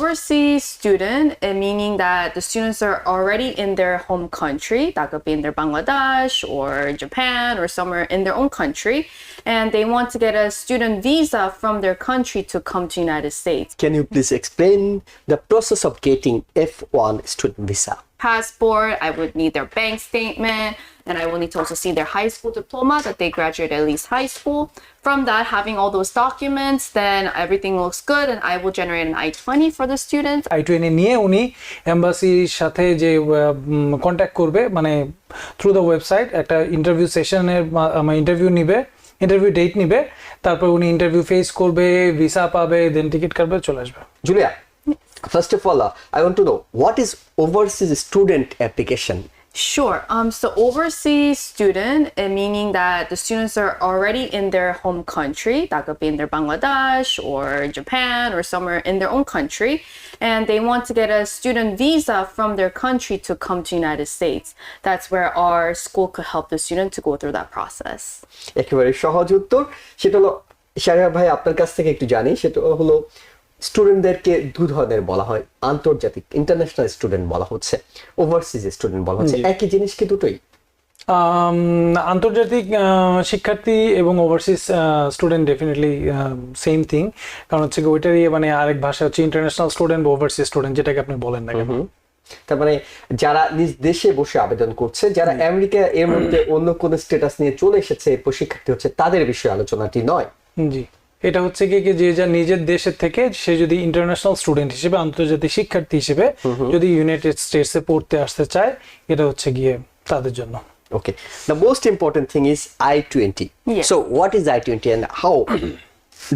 overseas student, meaning that the students are already in their home country, that could be in their Bangladesh or Japan or somewhere in their own country, and they want to get a student visa from their country to come to United States. Can you please explain the process of getting F1 student visa? Passport, I would need their bank statement, and I will need to also see their high school diploma that they graduated at least high school. From that, having all those documents, then everything looks good, and I will generate an I 20 for the student. I twenty নিয়ে উনি এম্বাসির সাথে যে contact করবে মানে through the website একটা interview সেশনের interview নিবে ইন্টারভিউ ডেট নিবে তারপর উনি ইন্টারভিউ ফেস করবে ভিসা পাবে দেন টিকিট কাটবে চলে আসবে Julia, first of all, uh, I want to know what is overseas student application? Sure. Um, so overseas student, uh, meaning that the students are already in their home country, that could be in their Bangladesh or Japan or somewhere in their own country, and they want to get a student visa from their country to come to United States. That's where our school could help the student to go through that process. একেবারে সহজ উত্তর সেটা হলো sharia ভাই আপনার কাছ থেকে একটু জানি সেটা হলো স্টুডেন্টদেরকে দু ধরনের বলা হয় আন্তর্জাতিক ইন্টারন্যাশনাল স্টুডেন্ট বলা হচ্ছে ওভারসিজ স্টুডেন্ট বলা হচ্ছে একই জিনিস কি দুটোই? আন্তর্জাতিক শিক্ষার্থী এবং overseas student definitely same thing কারণ হচ্ছে ওইটারই মানে আরেক ভাষা হচ্ছে ইন্টারন্যাশনাল স্টুডেন্ট বা ওভারসিজ স্টুডেন্ট যেটাকে আপনি বলেন না কেন। তার মানে যারা নিজ দেশে বসে আবেদন করছে যারা আমেরিকা এর মধ্যে অন্য কোন স্টেটাস নিয়ে চলে এসেছে শিক্ষার্থী হচ্ছে তাদের বিষয়ে আলোচনাটি নয়। জি। এটা হচ্ছে কি কি যে যা নিজের দেশের থেকে সে যদি ইন্টারন্যাশনাল স্টুডেন্ট হিসেবে আন্তর্জাতিক শিক্ষার্থী হিসেবে যদি ইউনাইটেড স্টেটসে পড়তে আসতে চায় এটা হচ্ছে গিয়ে তাদের জন্য ওকে The most important thing is I-20. Yes. So what is I-20 and how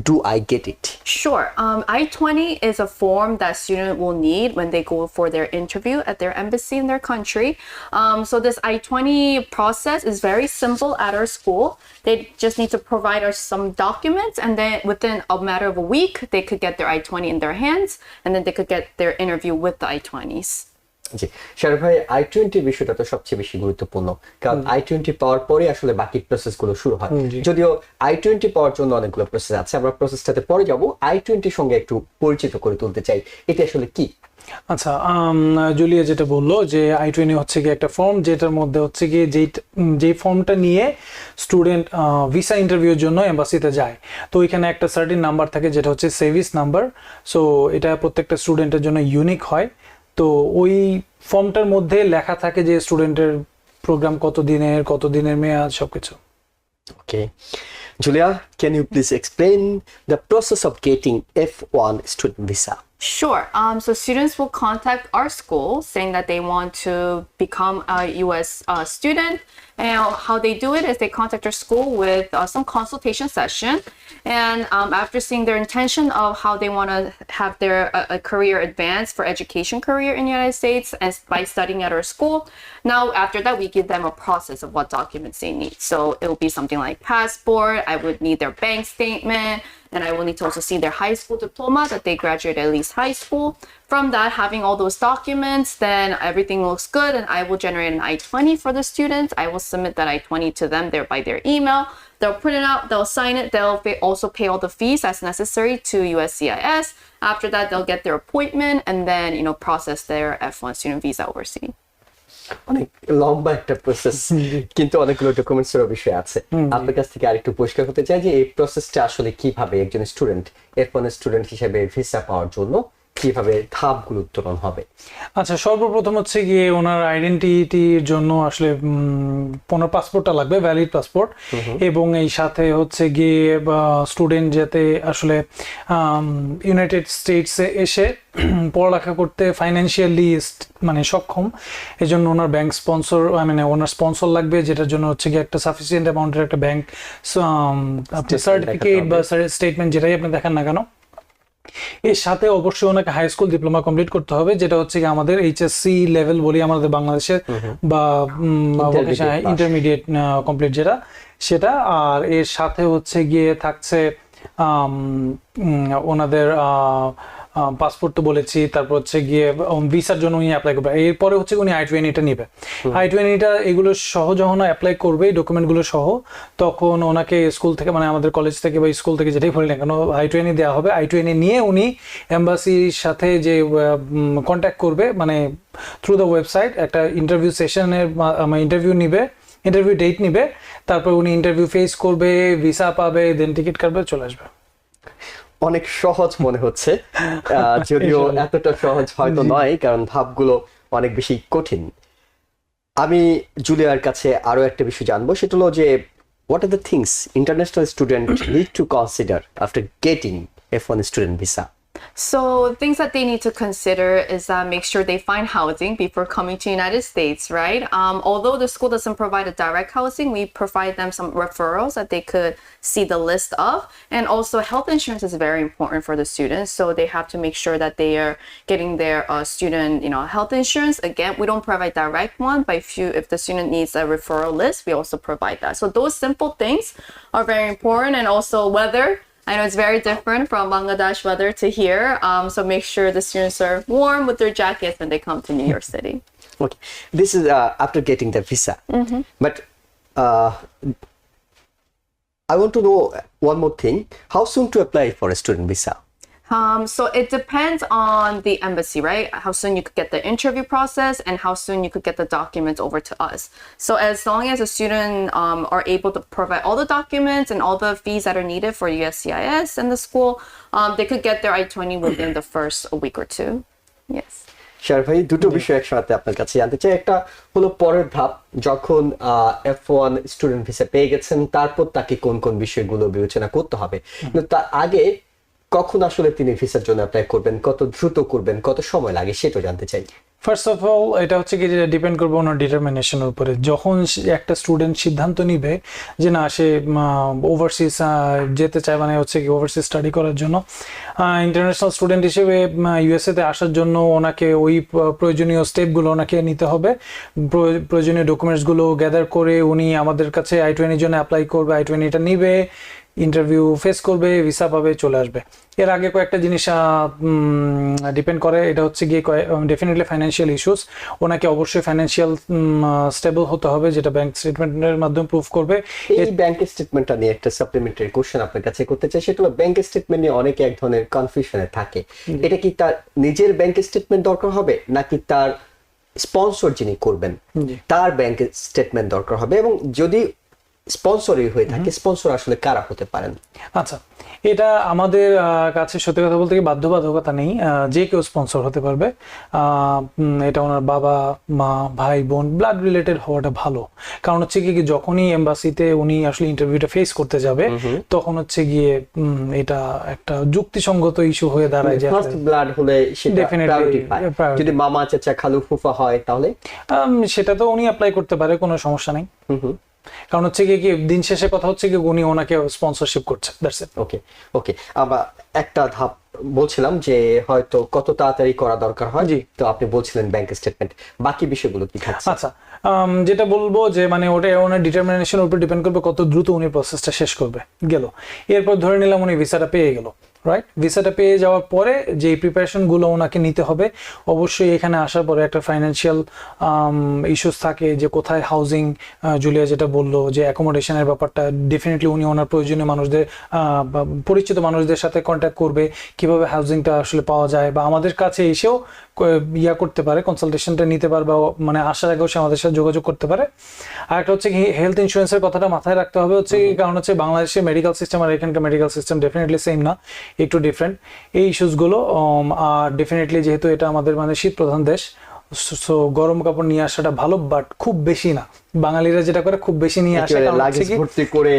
do I get it? Sure. Um, I-20 is a form that student will need when they go for their interview at their embassy in their country. Um, so this I-20 process is very simple at our school. They just need to provide us some documents and then within a matter of a week, they could get their I-20 in their hands and then they could get their interview with the I-20s. জি শারুখ ভাই I twenty বিষয়টা তো সবচেয়ে বেশি গুরুত্বপূর্ণ। কারণ I twenty পাওয়ার পরে আসলে বাকি প্রসেসগুলো শুরু হয়। যদিও আই টোয়েন্টি পাওয়ার জন্য অনেকগুলো প্রসেস আছে আমরা প্রসেসটাতে পরে যাব। আই টোয়েন্টির সঙ্গে একটু পরিচিত করে তুলতে চাই এটা আসলে কি? আচ্ছা জুলিয়া যেটা বলল যে আই টোয়েন্টি হচ্ছে কি একটা ফর্ম যেটার মধ্যে হচ্ছে কি যেই যে ফর্মটা নিয়ে স্টুডেন্ট ভিসা ইন্টারভিউর জন্য এম্বাসিতে যায়। তো ওইখানে একটা সার্টিন নাম্বার থাকে যেটা হচ্ছে সেভিস নাম্বার সো এটা প্রত্যেকটা স্টুডেন্টের জন্য ইউনিক হয়। তো ওই ফর্মটার মধ্যে লেখা থাকে যে স্টুডেন্টের প্রোগ্রাম কত দিনের কত দিনের মেয়াদ, সবকিছু। Okay Julia can you please explain the process of getting F one student visa Sure. Um, so students will contact our school saying that they want to become a U.S. Uh, student. And how they do it is they contact our school with uh, some consultation session. And um, after seeing their intention of how they want to have their uh, career advance for education career in the United States as by studying at our school, now after that we give them a process of what documents they need. So it will be something like passport. I would need their bank statement and I will need to also see their high school diploma that they graduated at least high school. From that, having all those documents, then everything looks good, and I will generate an I 20 for the students. I will submit that I 20 to them there by their email. They'll print it out, they'll sign it, they'll also pay all the fees as necessary to USCIS. After that, they'll get their appointment and then, you know, process their F1 student visa overseas. অনেক লম্বা একটা process কিন্তু অনেকগুলো documents এর বিষয় আছে। আপনার কাছ থেকে আরেকটু পরিষ্কার করতে চাই যে এই প্রসেসটা আসলে কীভাবে একজন স্টুডেন্ট এরপর স্টুডেন্ট হিসেবে ভিসা পাওয়ার জন্য কীভাবে ধাপগুলো উত্তোলন হবে? আচ্ছা সর্বপ্রথম হচ্ছে গিয়ে ওনার আইডেন্টিটির জন্য আসলে ওনার পাসপোর্টটা লাগবে ভ্যালিড পাসপোর্ট এবং এই সাথে হচ্ছে গিয়ে স্টুডেন্ট যাতে আসলে ইউনাইটেড স্টেটসে এসে পড়ালেখা করতে ফাইন্যান্সিয়ালি মানে সক্ষম। এই জন্য ওনার ব্যাংক স্পন্সর মানে ওনার স্পন্সর লাগবে যেটার জন্য হচ্ছে গিয়ে একটা সাফিসিয়েন্ট অ্যামাউন্টের একটা ব্যাংক সার্টিফিকেট বা স্টেটমেন্ট যেটাই আপনি দেখান না কেন এর সাথে অবশ্যই ওনাকে হাই স্কুল ডিপ্লোমা কমপ্লিট করতে হবে যেটা হচ্ছে কি আমাদের এইচএসসি লেভেল বলি আমাদের বাংলাদেশের বা ইন্টারমিডিয়েট কমপ্লিট যেটা সেটা। আর এর সাথে হচ্ছে গিয়ে থাকছে ওনাদের পাসপোর্ট তো বলেছি তারপর হচ্ছে গিয়ে ভিসার জন্য উনি অ্যাপ্লাই করবে। এরপরে হচ্ছে উনি আই টোয়েন্টিটা নিবে। আই টোয়েন্টিটা এগুলো সহ যখন অ্যাপ্লাই করবে ডকুমেন্টগুলো সহ তখন ওনাকে স্কুল থেকে মানে আমাদের কলেজ থেকে বা স্কুল থেকে যেটাই বলি না কেন আই টোয়েন্টি দেওয়া হবে। আই টোয়েন্টি নিয়ে উনি এম্বাসির সাথে যে কন্ট্যাক্ট করবে মানে থ্রু দ্য ওয়েবসাইট একটা ইন্টারভিউ সেশনের ইন্টারভিউ নিবে ইন্টারভিউ ডেট নিবে তারপর উনি ইন্টারভিউ ফেস করবে ভিসা পাবে দেন টিকিট কাটবে চলে আসবে। অনেক সহজ মনে হচ্ছে। যদিও এতটা সহজ হয়তো নয় কারণ ধাপগুলো অনেক বেশি কঠিন। আমি জুলিয়ার কাছে আরও একটা বিষয় জানব সেটা হলো যে what are the things international student need to consider after getting F one student visa So things that they need to consider is that make sure they find housing before coming to United States, right? Um, although the school doesn't provide a direct housing, we provide them some referrals that they could see the list of. And also health insurance is very important for the students. So they have to make sure that they are getting their uh, student, you know, health insurance. Again, we don't provide direct one, but if you if the student needs a referral list, we also provide that. So those simple things are very important. And also whether I know it's very different from Bangladesh weather to here. Um, so make sure the students are warm with their jackets when they come to New York City. Okay, this is uh, after getting the visa. But uh, I want to know one more thing. How soon to apply for a student visa? Um, so it depends on the embassy, right? How soon you could get the interview process and how soon you could get the documents over to us. So as long as a student um, are able to provide all the documents and all the fees that are needed for USCIS and the school, um, they could get their I-20 within the first week or two. Yes. Sir ভাই দুটো বিষয় একসাথে আপনার কাছে জানতে চাই একটা হলো পরের ধাপ যখন এফ ওয়ান স্টুডেন্ট ভিসা পেয়ে গেছেন তারপর তাকে কোন কোন বিষয়গুলো বিবেচনা করতে হবে কিন্তু তার আগে কখন আসলে তিনি ভিসার জন্য অ্যাপ্লাই করবেন, কত দ্রুত করবেন, কত সময় লাগে সেটা জানতে চাই। ফার্স্ট অফ অল এটা হচ্ছে কি যেটা ডিপেন্ড করবে ওনার ডিটারমিনেশনের উপরে। যখন একটা স্টুডেন্ট সিদ্ধান্ত নিবে যে না, সে ওভারসিজ যেতে চায় মানে হচ্ছে কি ওভারসিজ স্টাডি করার জন্য ইন্টারন্যাশনাল স্টুডেন্ট হিসেবে ইউএসএতে আসার জন্য ওনাকে ওই প্রয়োজনীয় স্টেপগুলো ওনাকে নিতে হবে। প্র- প্রয়োজনীয় ডকুমেন্টসগুলো গ্যাদার করে উনি আমাদের কাছে আই টোয়েন্টির জন্য অ্যাপ্লাই করবে আই টোয়েন্টিটা নিবে। ইন্টারভিউ ফেস করবে ভিসা পাবে চলে আসবে। এর আগে কয়েকটা জিনিস ডিপেন্ড করে এটা হচ্ছে গিয়ে ডেফিনেটলি ফাইন্যান্সিয়াল ইস্যুস ওনাকে অবশ্যই ফাইন্যান্সিয়াল স্টেবল হতে হবে যেটা ব্যাংক স্টেটমেন্টের মাধ্যমে প্রুফ করবে। এই ব্যাংক স্টেটমেন্টটা নিয়ে একটা সাপ্লিমেন্টারি কোশ্চেন আপনার কাছে করতে চাই। সেটা হলো ব্যাংক স্টেটমেন্ট নিয়ে অনেকে এক ধরনের কনফিউশনে থাকে। এটা কি তার নিজের ব্যাংক স্টেটমেন্ট দরকার হবে নাকি তার স্পন্সর যিনি করবেন তার ব্যাংক স্টেটমেন্ট দরকার হবে? এবং যদি স্পন্সরই হয়ে থাকে স্পন্সর আসলে কারা হতে পারেন? আচ্ছা এটা আমাদের কাছে সত্যি কথা বলতে কি বাধ্যবাধকতা নেই যে কেউ স্পন্সর হতে পারবে। এটা ওনার বাবা মা ভাই বোন ব্লাড রিলেটেড হওয়াটা ভালো। কারণ হচ্ছে কি কি যখনই এম্বাসিতে উনি আসলে ইন্টারভিউটা ফেস করতে যাবে তখন হচ্ছে গিয়ে এটা একটা যুক্তিসঙ্গত ইস্যু হয়ে দাঁড়ায় যে ফার্স্ট ব্লাড হলে সেটা পায়। যদি মামা চাচা খালু ফুফা হয় তাহলে? সেটা তো উনি অ্যাপ্লাই করতে পারে কোনো সমস্যা নেই। হুম। কারণ হচ্ছে কি দিন শেষে কথা হচ্ছে কি উনি ওনাকে স্পন্সরশিপ করছে দ্যাটস ইট ওকে ওকে আমরা একটা ধাপ বলছিলাম যে হয়তো কত তাড়াতাড়ি করা দরকার হয়। জি। তো আপনি বলছিলেন ব্যাংক স্টেটমেন্ট বাকি বিষয়গুলো কি থাকছে? আচ্ছা যেটা বলব যে মানে ওটা ওনার ডিটারমিনেশনের উপর ডিপেন্ড করবে কত দ্রুত উনি প্রসেসটা শেষ করবে গেল। এরপর ধরে নিলাম উনি ভিসাটা পেয়ে গেল। রাইট ভিসাটা পেয়ে যাওয়ার পরে যে প্রিপারেশনগুলো ওনাকে নিতে হবে, অবশ্যই এখানে আসার পরে একটা ফাইন্যান্সিয়াল ইস্যুস থাকে যে কোথায় হাউজিং জুলিয়া যেটা বলল যে অ্যাকোমোডেশনের ব্যাপারটা ডেফিনেটলি উনি ওনার প্রয়োজনীয় মানুষদের পরিচিত মানুষদের সাথে কন্ট্যাক্ট করবে, কীভাবে হাউজিংটা আসলে পাওয়া যায় বা আমাদের কাছে এসেও ইয়া করতে পারে কনসালটেশনটা নিতে পারে বা মানে আসার আগেও সে আমাদের সাথে যোগাযোগ করতে পারে। আর একটা হচ্ছে কি হেলথ ইন্স্যুরেন্সের কথাটা মাথায় রাখতে হবে হচ্ছে কারণ হচ্ছে বাংলাদেশের মেডিকেল সিস্টেম আর এখানকার মেডিকেল সিস্টেম ডেফিনেটলি সেম না একটু ডিফারেন্ট এই ইস্যুসগুলো আর ডেফিনেটলি যেহেতু এটা আমাদের মানে শীত প্রধান দেশ সো গরম কাপড় নিয়ে আসাটা ভালো বাট খুব বেশি না। বাঙালিরা যেটা করে খুব বেশি নিয়ে আসে লাগেজ ভর্তি করে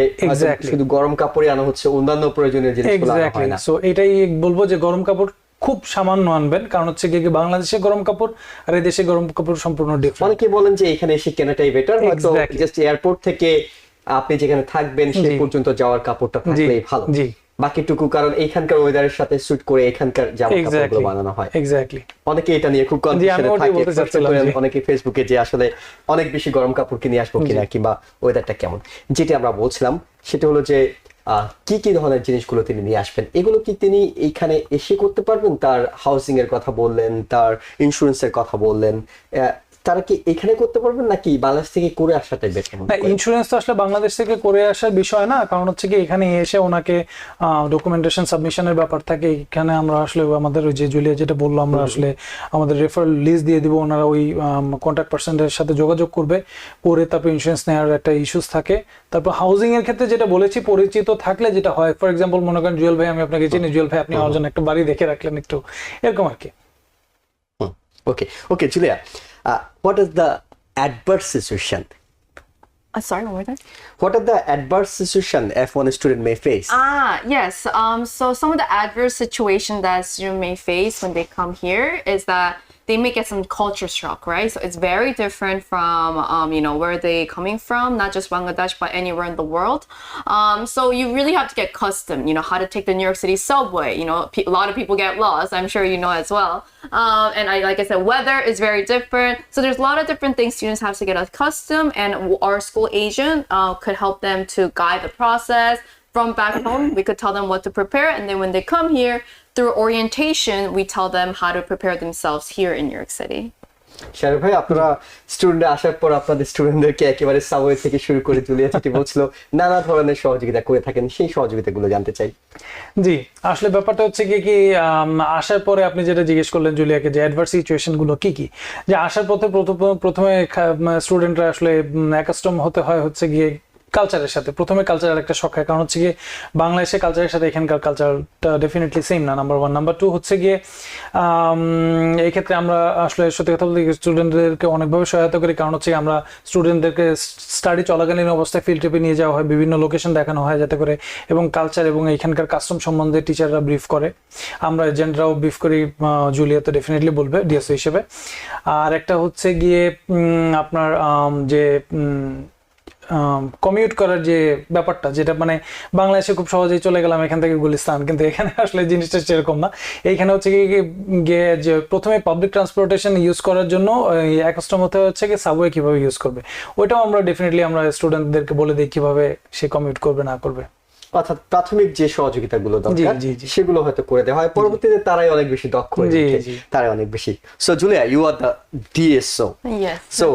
শুধু গরম কাপড়ে আনা হচ্ছে অন্যান্য প্রয়োজনীয় জিনিসগুলো আনা হয় না। সো এটাই বলব যে গরম কাপড় খুব সামান্য আনবেন কারণ হচ্ছে কি বাংলাদেশে গরম কাপড় আর এই দেশে গরম কাপড় সম্পূর্ণ ডিফারেন্ট অনেকে বলেন যে এখানে এসে কেনাটাই বেটার হয়তো জাস্ট এয়ারপোর্ট থেকে আপনি যেখানে থাকবেন সেই পর্যন্ত যাওয়ার কাপড়টা থাকলেই ভালো। জি। বাকিটুকু কারণ এইখানকার ওয়েদারের সাথে স্যুট করে এখানকার জামা কাপড়গুলো বানানো হয়। এক্স্যাক্টলি অনেকে এটা নিয়ে খুব কনফিউশনে থাকে। অনেকে ফেসবুকে যে আসলে অনেক বেশি গরম কাপড় কিনে আসব কিনা কিংবা ওয়েদারটা কেমন। যেটা আমরা বলছিলাম সেটা হলো যে কি কি ধরনের জিনিসগুলো তিনি নিয়ে আসবেন? এগুলো কি তিনি এখানে এসে করতে পারবেন? তার হাউসিং এর কথা বললেন, তার ইন্স্যুরেন্স এর কথা বললেন তারা কি এখানে করতে পারবেন নাকি বাংলাদেশ থেকে করে আসাটাই বেটার না ইন্স্যুরেন্স তো আসলে বাংলাদেশ থেকে করে আসার বিষয় না কারণ হচ্ছে কি এখানে এসে ওনাকে ডকুমেন্টেশন সাবমিশনের ব্যাপার থাকে। এখানে আমরা আসলে আমাদের ওই যে জুলিয়া যেটা বলল আমরা আসলে আমাদের রেফার লিস্ট দিয়ে দিব ওনারা ওই কন্ট্যাক্ট পার্সনের সাথে যোগাযোগ করবে করে তারপর ইন্স্যুরেন্স নেওয়ার একটা ইস্যুস থাকে। তারপর হাউজিং এর ক্ষেত্রে যেটা বলেছি পরিচিত থাকলে যেটা হয় ফর এক্সাম্পল মনে করেন জুয়েল ভাই আমি আপনাকে চিনি জুয়েল ভাই আপনি আমার জন্য একটা বাড়ি দেখে রাখলেন একটু এরকম আর কি। Okay okay Julia Uh, what is the adverse situation? Uh, sorry, what was that? What are the adverse situation F1 student may face? Ah, yes. Um, so some of the adverse situation that student may face when they come here is that they may get some culture shock, right? So it's very different from um, you know where they coming from, not just Bangladesh but anywhere in the world. Um, so you really have to get custom, you know, how to take the New York City subway. You know, a lot of people get lost. I'm sure you know as well. Um, and I, like I said, weather is very different. So there's a lot of different things students have to get accustomed, and our school agent uh, could help them to guide the process from back home, we could tell them what to prepare, and then when they come here, through orientation, we tell them how to prepare themselves here in New York City. Shahrukh ভাই আপনারা student আসার পর আপনাদের স্টুডেন্টদেরকে একেবারে subway থেকে শুরু করে জুলিয়া চিঠি বলছিল নানা ধরনের সহযোগিতা করে থাকেন সেই সহযোগিতাগুলো জানতে চাই জি আসলে ব্যাপারটা হচ্ছে কি কি আসার পরে আপনি যেটা জিজ্ঞেস করলেন জুলিয়াকে যে অ্যাডভার্স সিচুয়েশনগুলো কি কি যে আসার পথে প্রথম- প্রথমে স্টুডেন্টরা আসলে অ্যাকাস্টম হতে হয় হচ্ছে গিয়ে কালচারের সাথে। প্রথমে কালচারের একটা শখ হয়, কারণ হচ্ছে গিয়ে বাংলাদেশের কালচারের সাথে এখানকার কালচারটা ডেফিনেটলি সেম না নাম্বার ওয়ান নাম্বার টু হচ্ছে গিয়ে এই ক্ষেত্রে আমরা আসলে সত্যি কথা বলতে স্টুডেন্টদেরকে অনেকভাবে সহায়তা করি, কারণ হচ্ছে আমরা স্টুডেন্টদেরকে স্টাডি চলাকালীন অবস্থায় ফিল্ড ট্রিপে নিয়ে যাওয়া হয়, বিভিন্ন লোকেশন দেখানো হয় যাতে করে, এবং কালচার এবং এখানকার কাস্টম সম্বন্ধে টিচাররা ব্রিফ করে। আমরা এজেন্টরাও ব্রিফ করি জুলিয়া তো ডেফিনেটলি বলবে ডিএসও হিসেবে। আর একটা হচ্ছে গিয়ে আপনার যে কমিউট করার যে ব্যাপারটা যেটা মানে বাংলাদেশে খুব সহজেই চলে গেলাম এখান থেকে গুলিস্তান কিন্তু এখানে আসলে জিনিসটা সেরকম না। এইখানে হচ্ছে কি গিয়ে যে প্রথমে পাবলিক ট্রান্সপোর্টেশন ইউজ করার জন্য একস্টম হতে হচ্ছে কি সাবওয়ে কীভাবে ইউজ করবে? ওইটাও আমরা ডেফিনেটলি আমরা স্টুডেন্টদেরকে বলে দিই কীভাবে সে কমিউট করবে না করবে। অর্থাৎ প্রাথমিক যে সহযোগিতাগুলো দরকার জি, জি। সেগুলো হয়তো করে দেওয়া হয়। পরবর্তীতে তারাই অনেক বেশি দক্ষ হয়ে জি, জি। তারাই অনেক বেশি। So Julia you are the DSO so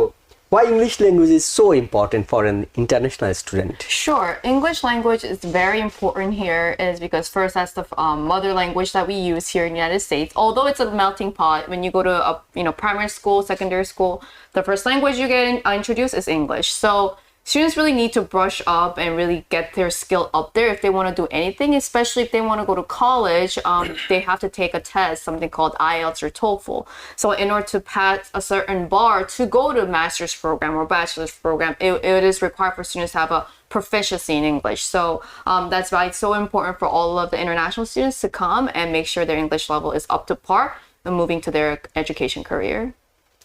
why english language is so important for an international student Sure. English language is very important here is because first that's the um, mother language that we use here in the United States. Although it's a melting pot, when you go to a you know primary school, secondary school, the first language you get uh, introduced is English. So students really need to brush up and really get their skill up there if they want to do anything, especially if they want to go to college. Um, they have to take a test, something called IELTS or TOEFL. So in order to pass a certain bar to go to a master's program or bachelor's program, it, it is required for students to have a proficiency in English. So um, that's why it's so important for all of the international students to come and make sure their English level is up to par and moving to their education career.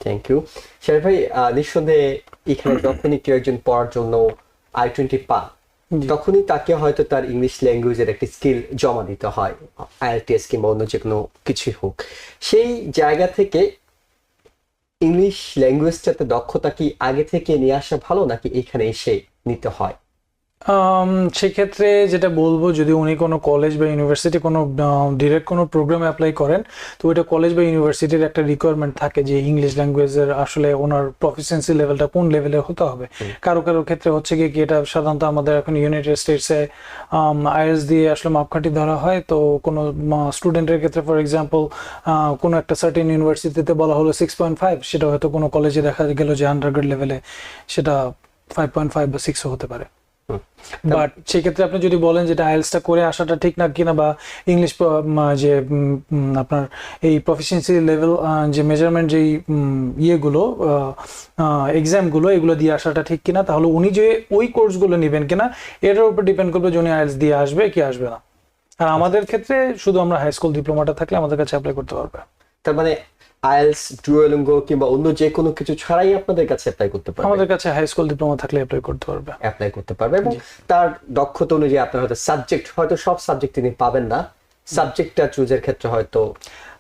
Thank you Sher ভাই নিঃসন্দেহে এখানে যখনই কেউ একজন পড়ার জন্য I twenty পান তখনই তাকে হয়তো তার ইংলিশ ল্যাঙ্গুয়েজের একটি স্কিল জমা দিতে হয় আইএলটিএস কিংবা অন্য যে কোনো কিছুই হোক। সেই জায়গা থেকে ইংলিশ ল্যাঙ্গুয়েজটাতে দক্ষতা কি আগে থেকে নিয়ে আসা ভালো নাকি এখানে এসে নিতে হয়? সেক্ষেত্রে যেটা বলব যদি উনি কোনো কলেজ বা ইউনিভার্সিটি কোনো ডিরেক্ট কোনো প্রোগ্রামে অ্যাপ্লাই করেন তো ওইটা কলেজ বা ইউনিভার্সিটির একটা রিকোয়ারমেন্ট থাকে যে ইংলিশ ল্যাঙ্গুয়েজের আসলে ওনার প্রফিসিয়েন্সি লেভেলটা কোন লেভেলের হতে হবে। কারও কারও ক্ষেত্রে হচ্ছে গিয়ে কি এটা সাধারণত আমাদের এখন ইউনাইটেড স্টেটসে আইএস দিয়ে আসলে মাপকাঠি ধরা হয় তো কোনো স্টুডেন্টের ক্ষেত্রে ফর এক্সাম্পল কোনো একটা সার্টিন ইউনিভার্সিটিতে বলা হলো সিক্স পয়েন্ট ফাইভ সেটা হয়তো কোনো কলেজে দেখা গেল যে আন্ডারগ্রেড লেভেলে সেটা ফাইভ পয়েন্ট ফাইভ বা সিক্সও হতে পারে। বাট সেক্ষেত্রে আপনি যদি বলেন যেটা আইএলসটা করে আসাটা ঠিক না কিনা বা ইংলিশ যে আপনার এই প্রফিসিয়েন্সি লেভেল যে মেজারমেন্ট যেই ইয়েগুলো এক্সামগুলো এগুলো দিয়ে আসাটা ঠিক কিনা তাহলে উনি যে ওই কোর্সগুলো নেবেন কিনা এটার উপর ডিপেন্ড করবে যে উনি আইএলস দিয়ে আসবে কি আসবে না। আর আমাদের ক্ষেত্রে শুধু আমরা হাই স্কুল ডিপ্লোমাটা থাকলে আমাদের কাছে অ্যাপ্লাই করতে পারবে। তার মানে আইএলস ডুয়েলিঙ্গো কিংবা অন্য যে কোনো কিছু ছাড়াই আপনাদের কাছে অ্যাপ্লাই করতে পারবে। আমাদের কাছে হাই স্কুল ডিপ্লোমা থাকলে অ্যাপ্লাই করতে পারবে। অ্যাপ্লাই করতে পারবে এবং তার দক্ষতা অনুযায়ী আপনার হয়তো সাবজেক্ট হয়তো সব সাবজেক্ট তিনি পাবেন না। সাবজেক্টটা চুজের ক্ষেত্রে হয়তো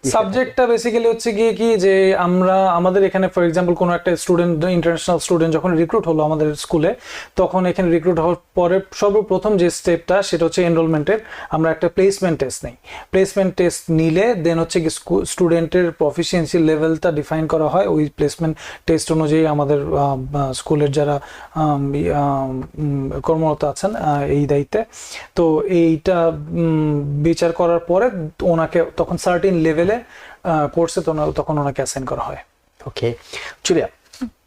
সাবজেক্টটা বেসিক্যালি হচ্ছে গিয়ে কি যে আমরা, আমাদের এখানে ফর এক্সাম্পল কোনো একটা স্টুডেন্ট ইন্টারন্যাশনাল স্টুডেন্ট যখন রিক্রুট হলো আমাদের স্কুলে তখন এখানে রিক্রুট হওয়ার পরে সর্বপ্রথম যে স্টেপটা সেটা হচ্ছে এনরোলমেন্টের আমরা একটা প্লেসমেন্ট টেস্ট নেই। প্লেসমেন্ট টেস্ট নিলে দেন হচ্ছে কি স্টুডেন্টের প্রফিসিয়েন্সি লেভেলটা ডিফাইন করা হয়। ওই প্লেসমেন্ট টেস্ট অনুযায়ী আমাদের স্কুলের যারা কর্মরত আছেন এই দায়িত্বে। তো এইটা বিচার করার পরে ওনাকে তখন সার্টিন লেভেলে কোর্সে তখন ওনাকে অ্যাসাইন করা হয় Okay. Julia,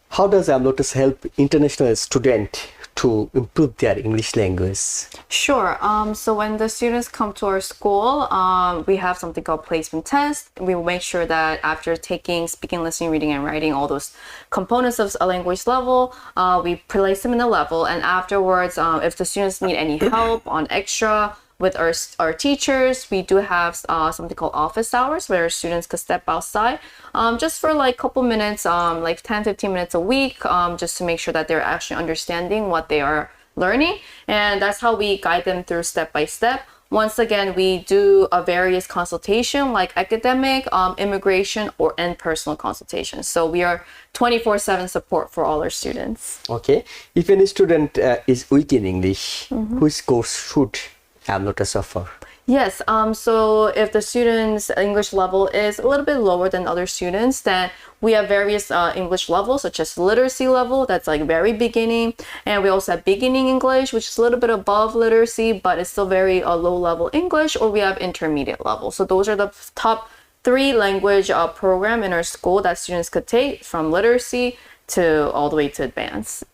how does Amlotus help international student to improve their English language? Sure. Um, so when the students come to our school, um, we have something called placement test. We will make sure that after taking speaking, listening, reading, and writing, all those components of a language level, uh, we place them in a level. And afterwards, um, if the students need any help on extra with our, our teachers, we do have uh, something called office hours where students could step outside um, just for like a couple minutes, um, like 10, 15 minutes a week, um, just to make sure that they're actually understanding what they are learning. And that's how we guide them through step by step. Once again, we do a various consultation like academic, um, immigration, or and personal consultation. So we are 24/7 support for all our students. Okay. If any student uh, is weak in English, which course should Amlotus offer? Yes. Um, so if the student's English level is a little bit lower than other students, then we have various uh, English levels, such as literacy level, that's like very beginning, and we also have beginning English, which is a little bit above literacy, but it's still very uh, low level English, or we have intermediate level. So those are the top three language uh, program in our school that students could take from literacy to all the way to advanced.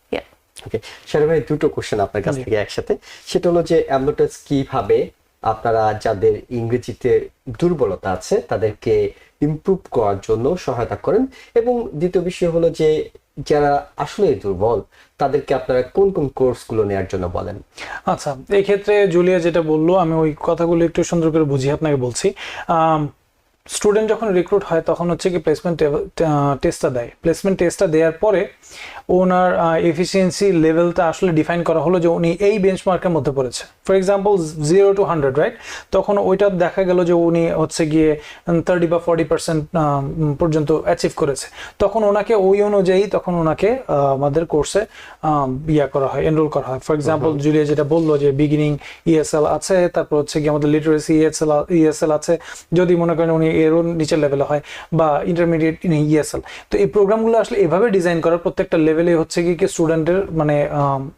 Okay Sher ভাই দুটো question আপনার কাছ থেকে একসাথে। সেটা হলো যে কীভাবে আপনারা যাদের ইংরেজিতে দুর্বলতা আছে তাদেরকে ইমপ্রুভ করার জন্য সহায়তা করেন? এবং দ্বিতীয় বিষয় হলো যে যারা আসলে দুর্বল তাদেরকে আপনারা কোন কোন কোর্সগুলো নেওয়ার জন্য বলেন? আচ্ছা এই ক্ষেত্রে জুলিয়া যেটা বলল আমি ওই কথাগুলো একটু সুন্দর করে বুঝিয়ে আপনাকে বলছি। স্টুডেন্ট যখন রিক্রুট হয় তখন হচ্ছে কি প্লেসমেন্ট টেস্টটা দেয়। প্লেসমেন্ট টেস্টটা দেওয়ার পরে ওনার এফিসিয়েন্সি লেভেলটা আসলে ডিফাইন করা হলো যে উনি এই বেঞ্চমার্কের মধ্যে পড়েছে। For example zero to hundred right তখন ওইটা দেখা গেল যে উনি হচ্ছে গিয়ে থার্টি বা ফর্টি পার্সেন্ট পর্যন্ত অ্যাচিভ করেছে। তখন ওনাকে ওই অনুযায়ী তখন ওনাকে আমাদের কোর্সে ইয়া করা হয় এনরোল করা হয়। ফর এক্সাম্পল জুলিয়া যেটা বলল যে বিগিনিং ইএসএল আছে তারপর হচ্ছে কি আমাদের লিটারেসি ইএসএল ইএসএল আছে। যদি মনে করেন উনি এরও নিচের লেভেলে হয় বা ইন্টারমিডিয়েট ইএসএল তো এই প্রোগ্রামগুলো আসলে এভাবে ডিজাইন করার প্রত্যেকটা লেভেলে হচ্ছে কি কি স্টুডেন্টের মানে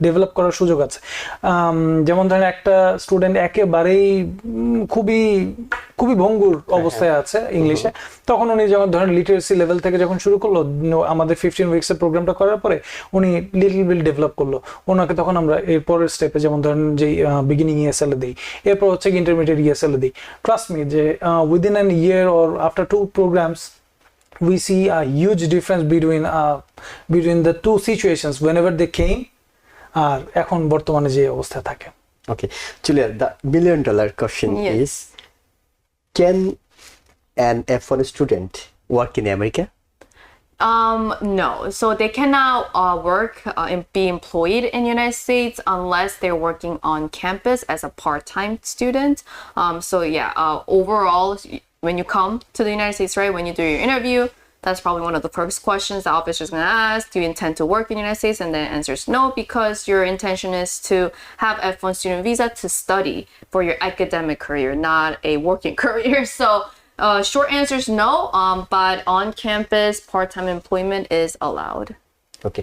ডেভেলপ করার সুযোগ আছে। যেমন ধরেন একটা স্টুডেন্ট একেবারেই খুবই খুবই ভঙ্গুর অবস্থায় আছে ইংলিশে তখন উনি যেমন ধরেন লিটারেসি লেভেল থেকে যখন শুরু করল আমাদের ফিফটিন উইক্স এর প্রোগ্রামটা করার পরে উনি লিটল বিল ডেভেলপ করল। ওনাকে তখন আমরা এর পরের স্টেপে যেমন ধরেন যে বিগিনিং ইএসএল দিই। এরপর হচ্ছে ইন্টারমিডিয়েট ইএসএল এ দিই। ট্রাস্ট মি যে within an year Or after two programs we see a huge difference between uh, between the two situations whenever they came আর এখন বর্তমানে যে অবস্থা থাকে Okay, Julia, the million dollar question Yes. is Can an F1 student work in America? Um, no. So they cannot uh, work uh, and be employed in the United States unless they're working on campus as a part-time student. Um, so yeah, uh, overall, when you come to the United States, right, when you do your interview, that's probably one of the first questions the officer is going to ask. Do you intend to work in the United States? And the answer is no, because your intention is to have F1 student visa to study for your academic career, not a working career. So uh, short answer is no, um, but on campus, part time employment is allowed. ওকে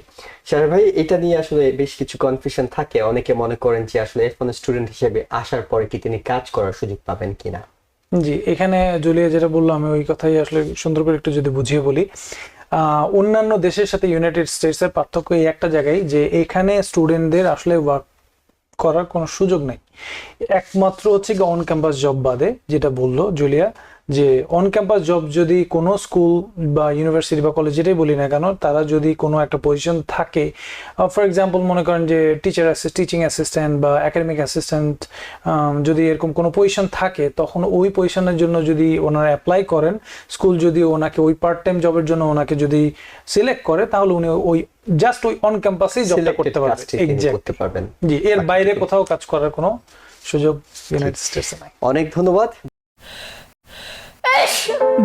শারীর ভাই এটা নিয়ে আসলে বেশ কিছু confusion থাকে অনেকে মনে করেন যে আসলে F1 স্টুডেন্ট হিসেবে আসার পরে কি তিনি কাজ করার সুযোগ পাবেন কিনা জি, এখানে জুলিয়া যেটা বলল, আমি ওই কথাই আসলে সুন্দর করে একটু যদি বুঝিয়ে বলি। অন্যান্য দেশের সাথে ইউনাইটেড স্টেটসের পার্থক্য এই একটা জায়গায় যে এখানে স্টুডেন্টদের আসলে ওয়ার্ক করার কোনো সুযোগ নেই। একমাত্র হচ্ছে অন ক্যাম্পাস জব বাদে যেটা বলল জুলিয়া যে অন ক্যাম্পাস জব যদি কোনো স্কুল বা ইউনিভার্সিটি বা কলেজ যেটাই বলি না কেন তারা যদি কোনো একটা পজিশন থাকে ফর এক্সাম্পল মনে করেন যে টিচার টিচিং অ্যাসিস্ট্যান্ট বা একাডেমিক অ্যাসিস্ট্যান্ট যদি এরকম কোনো পজিশন থাকে তখন ওই পজিশনের জন্য যদি ওনারা অ্যাপ্লাই করেন স্কুল যদি ওনাকে ওই পার্ট টাইম জবের জন্য ওনাকে যদি সিলেক্ট করে তাহলে উনি ওই জাস্ট ওই অন ক্যাম্পাসেই জবটা করতে পারবেন। জি এর বাইরে কোথাও কাজ করার কোনো সুযোগ ইউনাইটেড স্টেটসে নাই অনেক ধন্যবাদ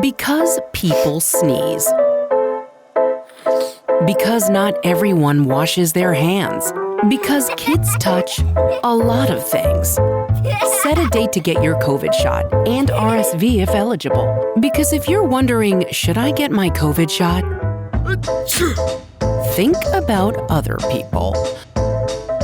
Because people sneeze. Because not everyone washes their hands. Because kids touch a lot of things. Set a date to get your COVID shot and RSV if eligible. Because if you're wondering, should I get my COVID shot? Think about other people.